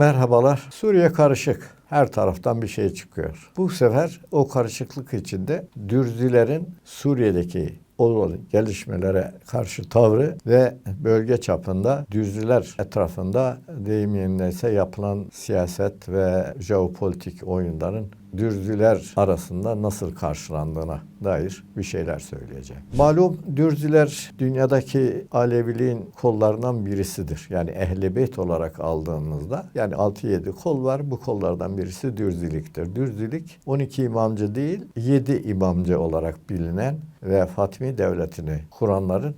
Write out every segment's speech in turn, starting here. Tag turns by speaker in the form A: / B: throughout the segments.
A: Merhabalar. Suriye karışık. Her taraftan bir şey çıkıyor. Bu sefer o karışıklık içinde Dürzülerin Suriye'deki olan gelişmelere karşı tavrı ve bölge çapında Dürzüler etrafında deyim yerindeyse yapılan siyaset ve jeopolitik oyunların Dürzüler arasında nasıl karşılandığına dair bir şeyler söyleyeceğim. Malum Dürzüler dünyadaki Aleviliğin kollarından birisidir. Yani Ehl-i Beyt olarak aldığımızda yani 6-7 kol var. Bu kollardan birisi Dürzüliktir. Dürzülik 12 imamcı değil 7 imamcı olarak bilinen ve Fatimi Devleti'ni kuranların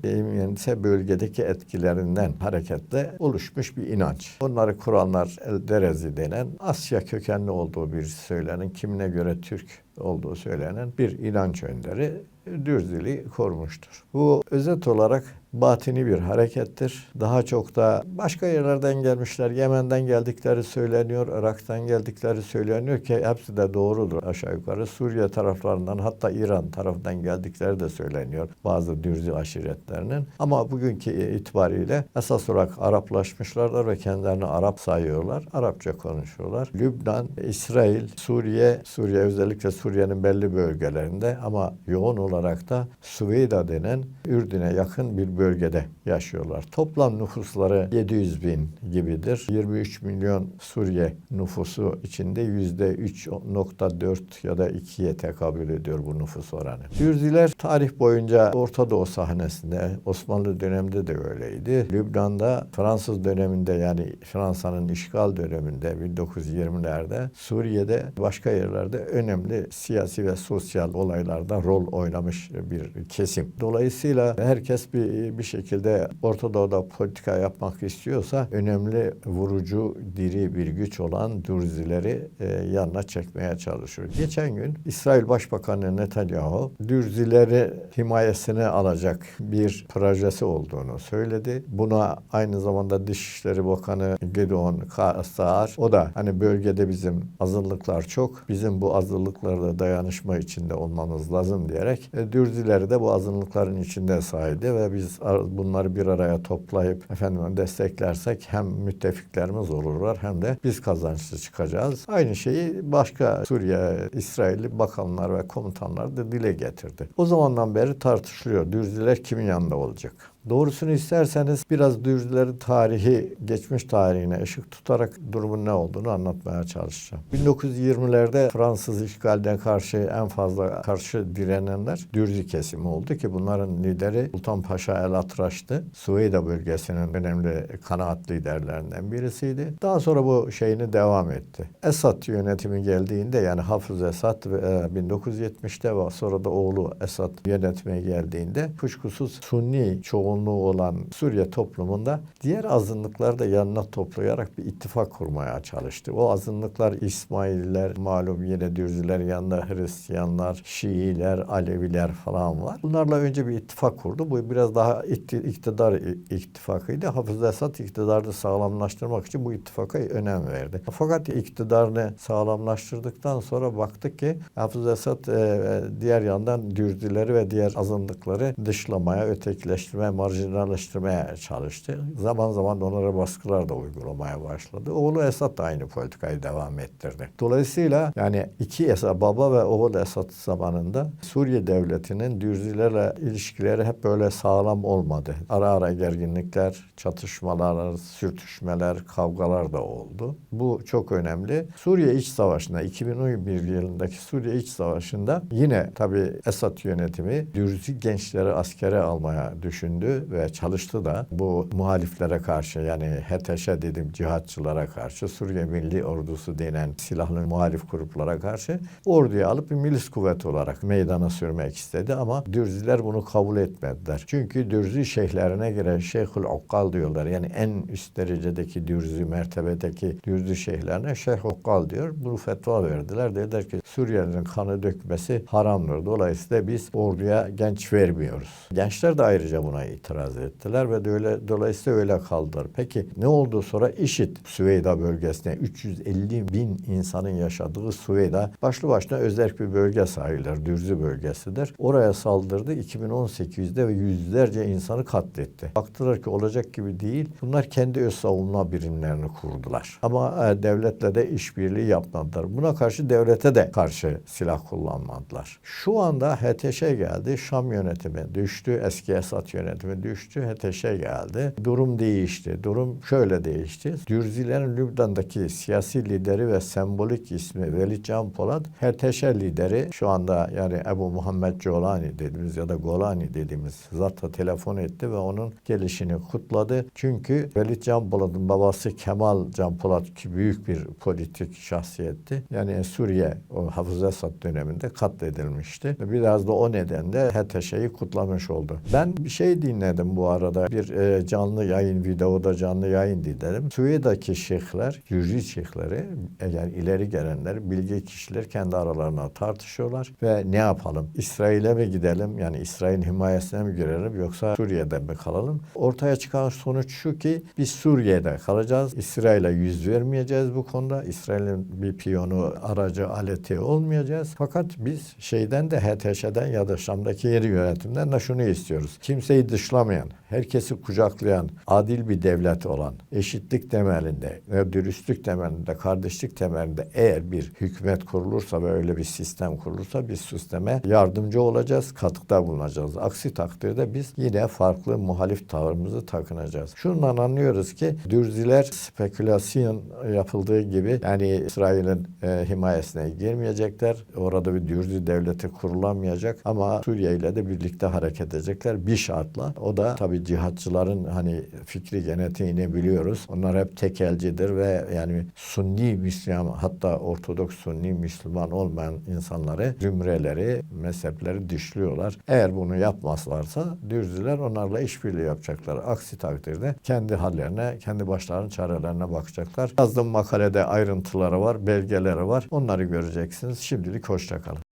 A: ise bölgedeki etkilerinden hareketle oluşmuş bir inanç. Bunları kuranlar Derezi denen Asya kökenli olduğu bir söylenen kimine göre Türk olduğu söylenen bir inanç önderi Dürzili korumuştur. Bu özet olarak batini bir harekettir. Daha çok da başka yerlerden gelmişler. Yemen'den geldikleri söyleniyor, Irak'tan geldikleri söyleniyor ki hepsi de doğrudur aşağı yukarı. Suriye taraflarından hatta İran tarafından geldikleri de söyleniyor bazı Dürzi aşiretlerinin. Ama bugünkü itibariyle esas olarak Araplaşmışlardır ve kendilerini Arap sayıyorlar. Arapça konuşuyorlar. Lübnan, İsrail, Suriye, Suriye özellikle Suriye'nin belli bölgelerinde ama yoğun olarak da Süveyda denen Ürdün'e yakın bir bölgede yaşıyorlar. Toplam nüfusları 700 bin gibidir. 23 milyon Suriye nüfusu içinde yüzde 3.4 ya da 2'ye tekabül ediyor bu nüfus oranı. Dürziler tarih boyunca Orta Doğu sahnesinde Osmanlı döneminde de öyleydi. Lübnan'da Fransız döneminde yani Fransa'nın işgal döneminde 1920'lerde Suriye'de başka yerlerde önemli siyasi ve sosyal olaylarda rol oynamış bir kesim. Dolayısıyla herkes bir bir şekilde Orta Doğu'da politika yapmak istiyorsa önemli vurucu diri bir güç olan Dürzileri e, yanına çekmeye çalışıyor. Geçen gün İsrail Başbakanı Netanyahu Dürzileri himayesine alacak bir projesi olduğunu söyledi. Buna aynı zamanda Dışişleri Bakanı Gideon Saar o da hani bölgede bizim azınlıklar çok. Bizim bu azınlıklarla dayanışma içinde olmamız lazım diyerek e, Dürzileri de bu azınlıkların içinde saydı ve biz bunları bir araya toplayıp efendim desteklersek hem müttefiklerimiz olurlar hem de biz kazançlı çıkacağız. Aynı şeyi başka Suriye, İsrailli bakanlar ve komutanlar da dile getirdi. O zamandan beri tartışılıyor. Dürziler kimin yanında olacak? Doğrusunu isterseniz biraz Dürzülerin tarihi, geçmiş tarihine ışık tutarak durumun ne olduğunu anlatmaya çalışacağım. 1920'lerde Fransız işgalden karşı en fazla karşı direnenler Dürzü kesimi oldu ki bunların lideri Sultan Paşa El Atraş'tı. Suveyda bölgesinin önemli kanaat liderlerinden birisiydi. Daha sonra bu şeyini devam etti. Esad yönetimi geldiğinde yani Hafız Esad 1970'te ve sonra da oğlu Esad yönetmeye geldiğinde kuşkusuz Sunni çoğu çoğunluğu olan Suriye toplumunda diğer azınlıkları da yanına toplayarak bir ittifak kurmaya çalıştı. O azınlıklar İsmaililer, malum yine Dürzüler yanında Hristiyanlar, Şiiler, Aleviler falan var. Bunlarla önce bir ittifak kurdu. Bu biraz daha iktidar ittifakıydı. Hafız Esad iktidarını sağlamlaştırmak için bu ittifaka önem verdi. Fakat iktidarını sağlamlaştırdıktan sonra baktık ki Hafız Esad e, diğer yandan Dürzüleri ve diğer azınlıkları dışlamaya, ötekileştirmeye, marjinalleştirmeye çalıştı. Zaman zaman onlara baskılar da uygulamaya başladı. Oğlu Esad da aynı politikayı devam ettirdi. Dolayısıyla yani iki Esad, baba ve oğul Esad zamanında Suriye devletinin Dürzülerle ilişkileri hep böyle sağlam olmadı. Ara ara gerginlikler, çatışmalar, sürtüşmeler, kavgalar da oldu. Bu çok önemli. Suriye İç Savaşı'nda 2011 yılındaki Suriye İç Savaşı'nda yine tabii Esad yönetimi Dürzü gençleri askere almaya düşündü ve çalıştı da bu muhaliflere karşı yani HTŞ dedim cihatçılara karşı Suriye Milli Ordusu denen silahlı muhalif gruplara karşı orduyu alıp bir milis kuvvet olarak meydana sürmek istedi ama Dürziler bunu kabul etmediler. Çünkü Dürzü şeyhlerine göre Şeyhül Okkal diyorlar. Yani en üst derecedeki Dürzü mertebedeki Dürzü şeyhlerine Şeyh Okkal diyor. Bunu fetva verdiler. Dediler ki Suriyelilerin kanı dökmesi haramdır. Dolayısıyla biz orduya genç vermiyoruz. Gençler de ayrıca buna itiraz itiraz ettiler ve öyle, dolayısıyla öyle kaldılar. Peki ne oldu sonra? IŞİD Süveyda bölgesine 350 bin insanın yaşadığı Süveyda başlı başına özel bir bölge sayılır. Dürzü bölgesidir. Oraya saldırdı. 2018'de ve yüzlerce insanı katletti. Baktılar ki olacak gibi değil. Bunlar kendi öz savunma birimlerini kurdular. Ama e, devletle de işbirliği yapmadılar. Buna karşı devlete de karşı silah kullanmadılar. Şu anda HTŞ geldi. Şam yönetimi düştü. Eski Esad yönetimi düştü. HTŞ geldi. Durum değişti. Durum şöyle değişti. Dürzilerin Lübnan'daki siyasi lideri ve sembolik ismi Velid Can Polat HTŞ lideri şu anda yani Ebu Muhammed Golani dediğimiz ya da Golani dediğimiz zatla telefon etti ve onun gelişini kutladı. Çünkü Velid Can Polat'ın babası Kemal Can Polat ki büyük bir politik şahsiyetti. Yani Suriye o Hafız Esad döneminde katledilmişti. Biraz da o nedenle HTŞ'yi kutlamış oldu. Ben bir şey dinledim bu arada. Bir e, canlı yayın, videoda canlı yayın dinledim. Suriye'deki şeyhler, Hürri şeyhleri, e, yani ileri gelenler, bilgi kişiler kendi aralarına tartışıyorlar ve ne yapalım? İsrail'e mi gidelim? Yani İsrail'in himayesine mi girelim yoksa Suriye'de mi kalalım? Ortaya çıkan sonuç şu ki biz Suriye'de kalacağız. İsrail'e yüz vermeyeceğiz bu konuda. İsrail'in bir piyonu, aracı, aleti olmayacağız. Fakat biz şeyden de HTŞ'den ya da Şam'daki yeri yönetimden de şunu istiyoruz. Kimseyi dışlamayan, herkesi kucaklayan, adil bir devlet olan, eşitlik temelinde, dürüstlük temelinde, kardeşlik temelinde eğer bir hükümet kurulursa ve öyle bir sistem kurulursa biz sisteme yardımcı olacağız, katkıda bulunacağız. Aksi takdirde biz yine farklı muhalif tavrımızı takınacağız. Şundan anlıyoruz ki Dürziler spekülasyon yapıldığı gibi yani İsrail'in e, himayesine girmeyecekler. Orada bir Dürzi devleti kurulamayacak ama Suriye ile de birlikte hareket edecekler bir şartla. O da tabii cihatçıların hani fikri genetiğini biliyoruz. Onlar hep tekelcidir ve yani Sunni Müslüman hatta Ortodoks Sunni Müslüman olmayan insanları, zümreleri, mezhepleri dışlıyorlar. Eğer bunu yapmazlarsa Dürziler onlarla işbirliği yapacaklar. Aksi takdirde kendi hallerine, kendi başlarının çarelerine bakacaklar. Yazdığım makalede ayrıntıları var, belgeleri var. Onları göreceksiniz. Şimdilik hoşça kalın.